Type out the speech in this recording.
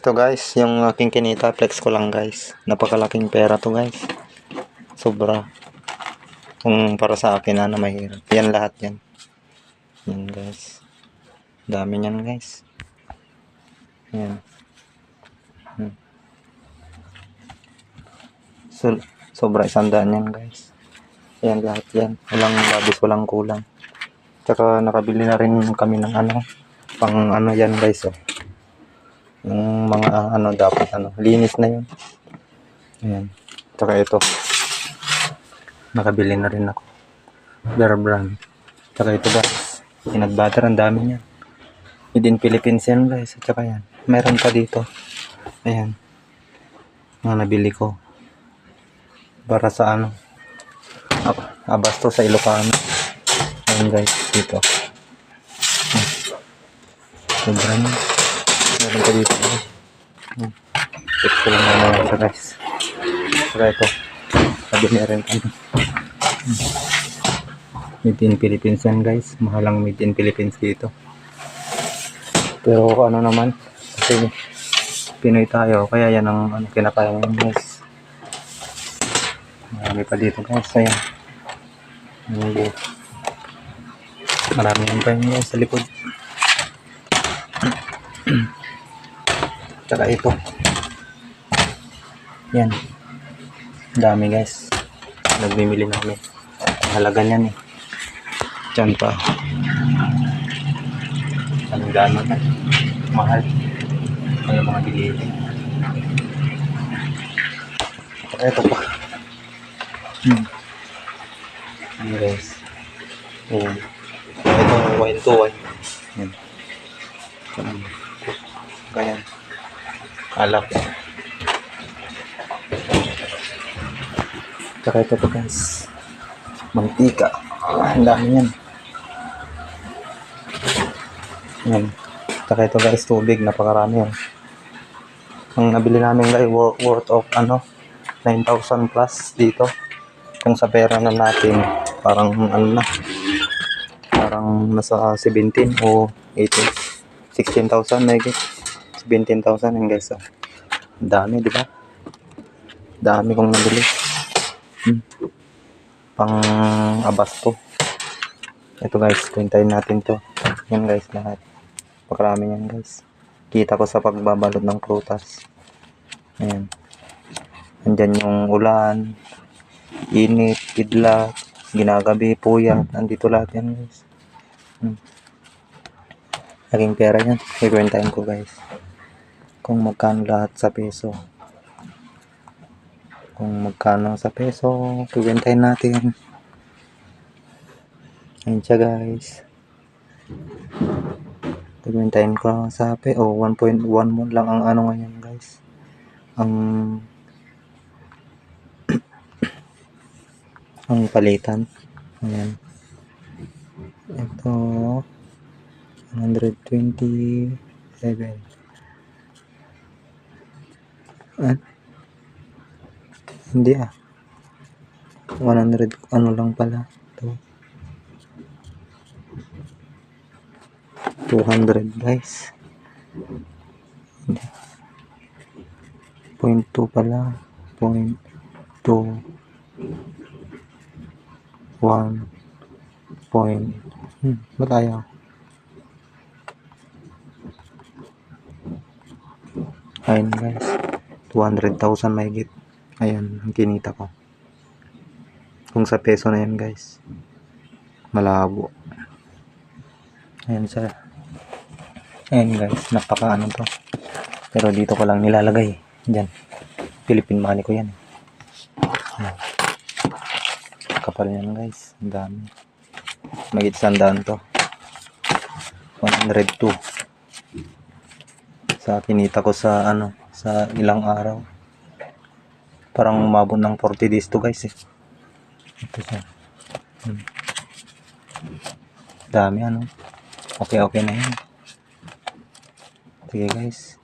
Ito guys, yung aking kinita, flex ko lang guys. Napakalaking pera to guys. Sobra. Kung para sa akin na, na mahirap. Yan lahat yan. Yan guys. Dami yan guys. Yan. Hmm. So, sobra isang daan yan guys. Yan lahat yan. Walang labis, walang kulang. Tsaka nakabili na rin kami ng ano, pang ano yan guys oh. Yung mga ano dapat ano, linis na yun. Ayan. Tsaka ito. Nakabili na rin ako. Bear brand. Tsaka ito guys. Peanut butter, ang dami niyan. Made in Philippines yan guys. At tsaka yan. Meron pa dito. Ayan. Mga nabili ko. Para sa ano. Ab- Abasto sa Ilocano. Ayan guys. Dito. Hmm. Meron pa dito. Hmm. Check ko lang naman sa guys. Saka ito. Sabi niya rin kami. Hmm. Made in Philippines yan guys. Mahalang made in Philippines dito. Pero ano naman. Kasi Pinoy tayo. Kaya yan ang ano, kinakaya ngayon guys. Marami pa dito guys. Ayan. Hindi. Marami yan pa guys sa likod. Tsaka ito. Yan. Ang dami guys. Nagbimili namin. Halaga niyan eh. Diyan pa. Ang gano'n na. Mahal. Kaya mga bilili. Ito pa. Hmm. Yes. Ayan. Ito wine to wine. Yan. Yan. Alak. Tsaka ito pa guys. Mantika. Ah, Ang dami yan. Yan. Tsaka ito guys, tubig. Napakarami yan. Ang nabili namin guys, wor- worth of ano, 9,000 plus dito. Kung sa pera na natin, parang ano na, parang nasa 17 o 18, 16,000 na 17,000 yan guys. Oh. Dami, di ba? Dami kong nabili. Hmm. Pang abasto. Ito guys, kwentahin natin to. Yan guys, lahat. Pakarami yan guys. Kita ko sa pagbabalot ng prutas. Ayan. Andyan yung ulan, init, kidlat, ginagabi, puyat. Nandito lahat yan guys. Hmm. Naging pera yan. Ikwentahin ko guys. Kung magkano lahat sa peso. Kung magkano sa peso, ikwentahin natin. Ayun siya guys. Ikwentahin ko sa pe. Oh, 1.1 mo lang ang ano ngayon guys. Ang ang palitan. Ayan. Ito 127. Ah? Hindi ah. 100 ano lang pala. Ito. 200 guys. Hindi. Point 2 pala. Point 2. 1. Point. Hmm, ba't ayaw? Ayun guys. 200,000 mahigit. Ayan, ang kinita ko. Kung sa peso na yan guys. Malabo. Ayan siya. Ayan guys, napaka ano to. Pero dito ko lang nilalagay. Diyan. Philippine money ko yan. Ayan. Kapal yan guys. Ang dami. Magit sandaan to. 102. Sa kinita ko sa ano, sa ilang araw. Parang umabot ng 40 days to guys eh. Ito siya. Hmm. Dami ano. Okay, okay na yan. Sige guys.